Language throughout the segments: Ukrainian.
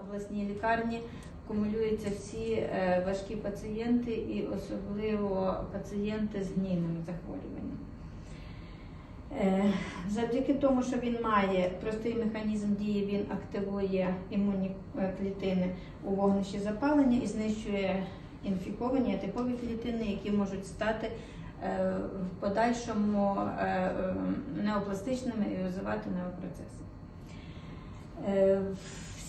обласній лікарні кумулюються всі е, важкі пацієнти і особливо пацієнти з гнійними захворюваннями. Е, Завдяки тому, що він має простий механізм дії, він активує імунні е, клітини у вогнищі запалення і знищує інфіковані атипові клітини, які можуть стати в подальшому неопластичними і розвивати неопроцеси.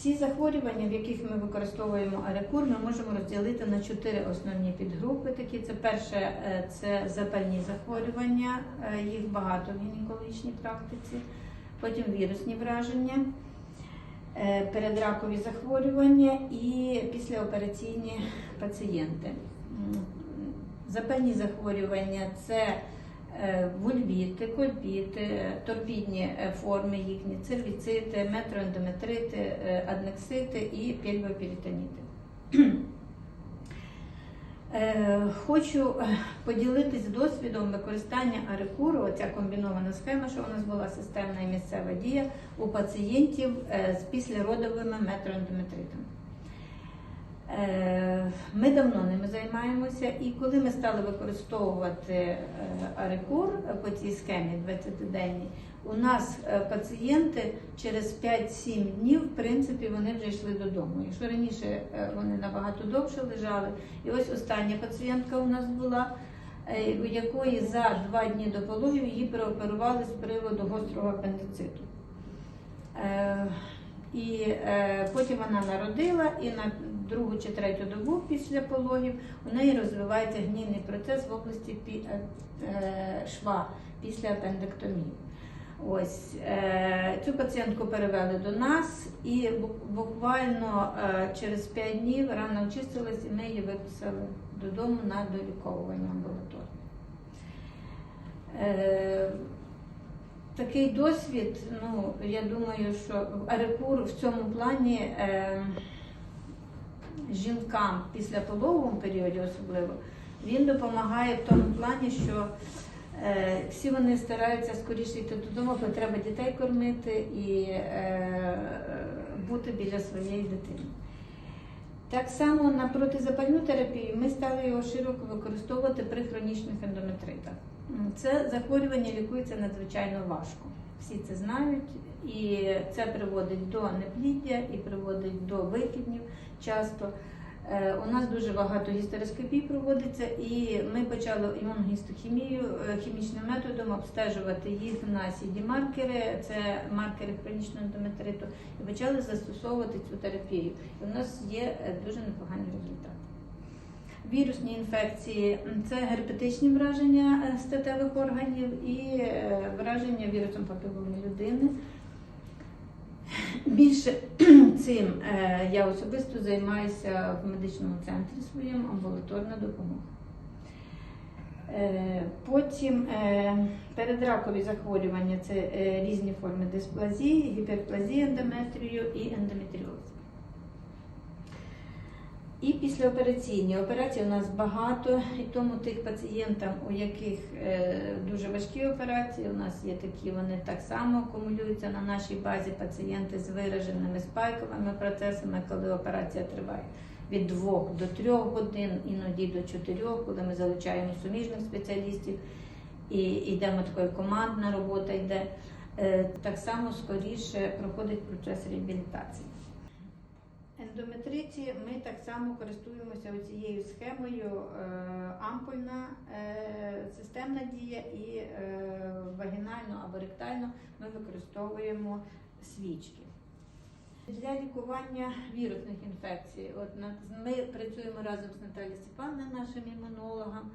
Всі захворювання, в яких ми використовуємо арекур, ми можемо розділити на чотири основні підгрупи. Такі це перше е, це запальні захворювання, е, їх багато в гінекологічній практиці, потім вірусні враження, е, передракові захворювання і післяопераційні пацієнти. Запальні захворювання це вульвіти, кольпіти, е, торпідні е, форми їхні, цервіцити, метроендометрити, е, аднексити і пільвоперитоніти. Е, Хочу е, поділитись досвідом використання арекуру, ця комбінована схема, що у нас була системна і місцева дія у пацієнтів е, з післяродовими метроендометритами. Е, Ми давно ними займаємося, і коли ми стали використовувати е, арекур по цій схемі 20-денній, у нас е, пацієнти через 5-7 днів, в принципі, вони вже йшли додому. Якщо раніше вони набагато довше лежали, і ось остання пацієнтка у нас була, у якої за 2 дні до пологів її переоперували з приводу гострого апендициту. І потім вона народила, і на другу чи третю добу після пологів у неї розвивається гнійний процес в області е, е, шва після апендектомії. Ось е, цю пацієнтку перевели до нас, і буквально через 5 днів рана очистилась, і ми її виписали додому на доліковування амбулаторне. Такий досвід, ну я думаю, що Арекур в цьому плані жінкам після пологовому періоді особливо він допомагає в тому плані, що е, всі вони стараються скоріше йти додому, бо треба дітей кормити і е, бути біля своєї дитини. Так само на протизапальну терапію ми стали його широко використовувати при хронічних ендометритах. Це захворювання лікується надзвичайно важко. Всі це знають, і це приводить до непліддя і приводить до викиднів часто. Е, У нас дуже багато гістероскопій проводиться, і ми почали імуногістохімію е, хімічним методом обстежувати їх на CD-маркери, це маркери хронічного ендометриту, і почали застосовувати цю терапію. І у нас є е, дуже непогані результати. Вірусні інфекції це герпетичні враження е, статевих органів і е, враження вірусом папіломи людини. Більше цим е, я особисто займаюся в медичному центрі своєму амбулаторна допомога. Потім передракові захворювання це різні форми дисплазії, гіперплазії ендометрію і ендометріоз. І післяопераційні операції у нас багато, і тому тих пацієнтам, у яких е, дуже важкі операції, у нас є такі, вони так само акумулюються на нашій базі пацієнти з вираженими спайковими процесами, коли операція триває від 2 до 3 годин, іноді до 4, коли ми залучаємо суміжних спеціалістів і йдемо такою командна робота йде. Е, Так само скоріше проходить процес реабілітації. Ендометриті ми так само користуємося цією схемою е, ампульна е, системна дія і е, вагінально або ректально ми використовуємо свічки. Для лікування вірусних інфекцій, от ми працюємо разом з Наталією Степановною, нашим імунологом.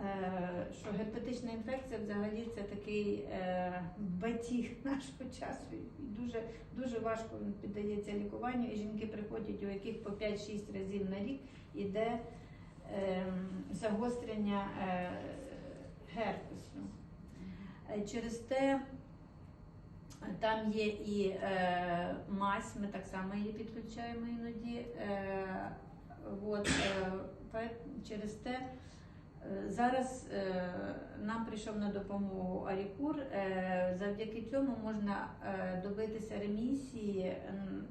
Е, Що герпетична інфекція взагалі це такий е, батіг нашого часу. І дуже дуже важко піддається лікуванню, і жінки приходять, у яких по 5-6 разів на рік іде е, загострення герпесу. Через те там є і мазь, ми так само її підключаємо іноді. От, через те Зараз е, нам прийшов на допомогу Арікур. Е, завдяки цьому можна е, добитися ремісії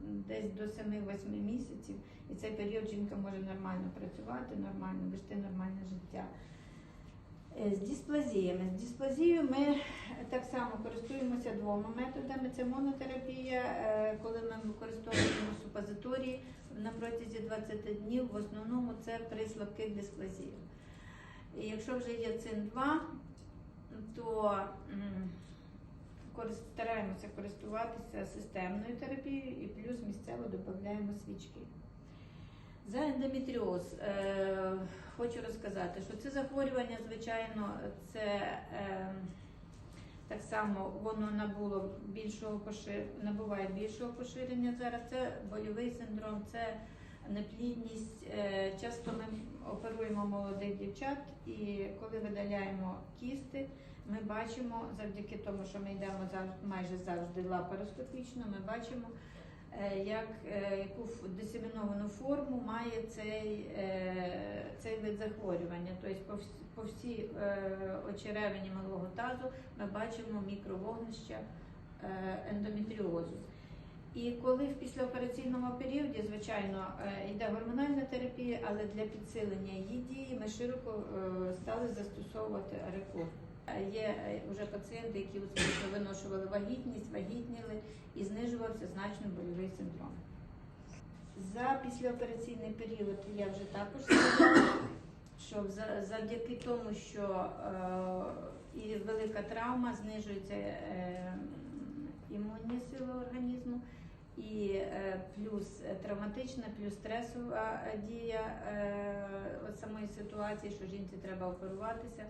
десь до 7-8 місяців, і цей період жінка може нормально працювати, нормально вести нормальне життя. Е, З дисплазіями. З дисплазією ми так само користуємося двома методами. Це монотерапія, е, коли ми використовуємо супозиторії на протязі 20 днів. В основному це при слабких дисплазіях. Якщо вже є ЦИН-2, то стараємося користуватися системною терапією і плюс місцево додаємо свічки. За ендометріоз е, хочу розказати, що це захворювання, звичайно, це е, так само воно набуло більшого пошир... набуває більшого поширення зараз. Це больовий синдром, це неплідність. Е, часто ми оперуємо молодих дівчат, і коли видаляємо кісти, ми бачимо завдяки тому, що ми йдемо майже завжди лапароскопічно, ми бачимо. е, Як е, яку дисеміновану форму має цей, цей вид захворювання? Тобто по, вс- по всій очеревині малого тазу ми бачимо мікровогнища ендометріозу. І коли в післяопераційному періоді, звичайно, е, йде гормональна терапія, але для підсилення її дії ми широко е, стали застосовувати арекор. Е, Є е, вже пацієнти, які успішно виношували вагітність, вагітніли і знижувався значно больовий синдром. За післяопераційний період я вже також сказала, що завдяки тому, що е, і велика травма знижується е, імунні сили організму, і е, плюс е, травматична, плюс стресова е, дія от самої ситуації, що жінці треба оперуватися.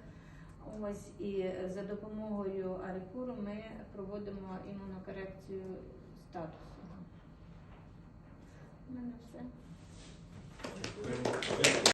Ось і за допомогою арикуру ми проводимо імунокорекцію статусу. У мене все.